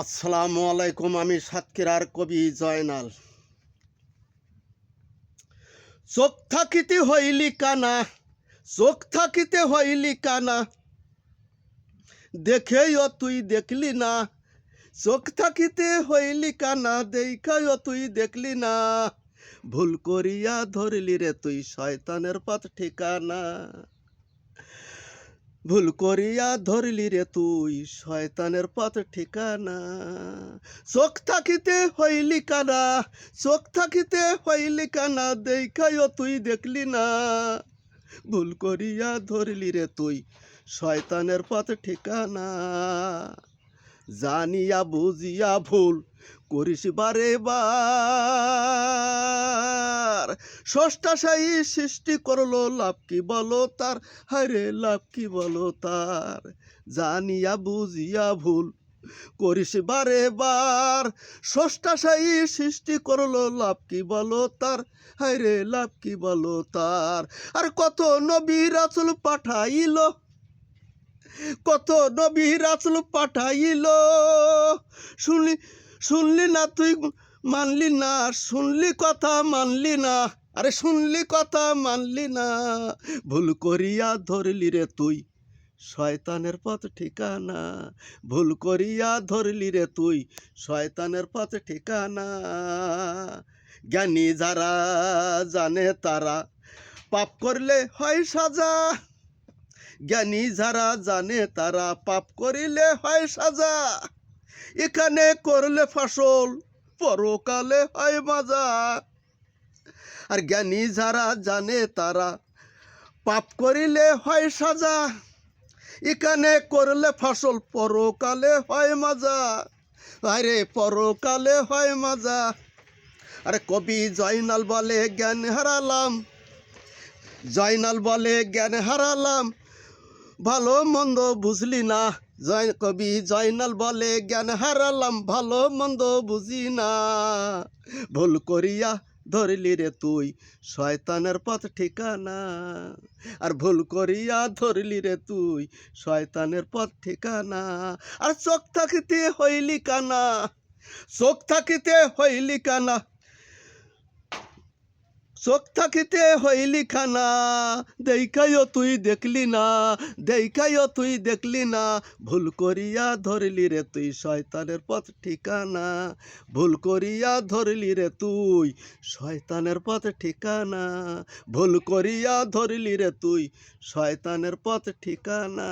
আসসালামু আলাইকুম, আমি সাতক্ষীরার কবি জয়নাল। চোখ থাকিতে হইলি কানা, চোখ থাকিতে হইলি কানা। দেখেও তুই দেখলি না, চোখ থাকিতে হইলি কানা দেখাও তুই দেখলি না। ভুল করিয়া ধরলি রে তুই, শয়তানের পথ ঠিকানা। ভুল করিয়া ধরলি রে তুই, শয়তানের পথ ঠিকানা। চোখ থাকিতে হইলি কানা, চোখ থাকিতে হইলি কানা, দেখাইও তুই দেখলি না। ভুল করিয়া ধরলি রে তুই, শয়তানের পথ ঠিকানা। জানিয়া বুঝিয়া ভুল করিস বারে বার। ষষ্ঠা সাই সৃষ্টি করল, লাভ কি বলো তার? হারে লাভ কি বলো তার? জানিয়া বুঝিয়া ভুল করিস বারে বার। ষষ্ঠা সাই সৃষ্টি করল, লাভ কি বলো তার? হারে লাভ কি বলো তার? আর কত নবী রাসুল পাঠাইল? কত নবী রাসুল পাঠাইল? শুনলি শুনলি না তুই মানলি না, শুনলি কথা মানলি না। আরে শুনলি কথা মানলি না। ভুল করিয়া ধরলি রে তুই, শয়তানের পথ ঠিকানা। ভুল করিয়া ধরলি রে তুই, শয়তানের পথ ঠিকানা। জ্ঞানী যারা জানে তারা, পাপ করলে হয় সাজা। জ্ঞানী যারা জানে তারা, পাপ করিলে হয় সাজা। এখানে করলে ফসল পরকালে হয় মাজা। আর জ্ঞানী যারা জানে তারা পাপ করিলে হয় সাজা। এখানে করলে ফসল পরকালে হয় মাজা। আরে, পরকালে হয় মাজা। আরে, কবি জয়নাল বলে, জ্ঞান হারালাম। জয়নাল বলে, জ্ঞান হারালাম। ভালো মন্দ বুঝলি না। জয় কবি জয়নাল বলে, জ্ঞান হারালাম, ভালো মন্দ বুঝি না। ভুল করিয়া ধরলি রে তুই, শয়তানের পথ ঠিকানা। আর ভুল করিয়া ধরলি রে তুই, শয়তানের পথ ঠিকানা। আর চোখ থাকিতে হইলি কানা, চোখ থাকিতে হইলি কানা। চোখ থাকিতে হইলি খানা, দেখাইও তুই দেখলি না, দেখাইও তুই দেখলি না, ভুল করিয়া ধরলি রে তুই শয়তানের পথ ঠিকানা, ভুল করিয়া ধরলি রে তুই শয়তানের পথ ঠিকানা, ভুল করিয়া ধরলি রে তুই শয়তানের পথ ঠিকানা।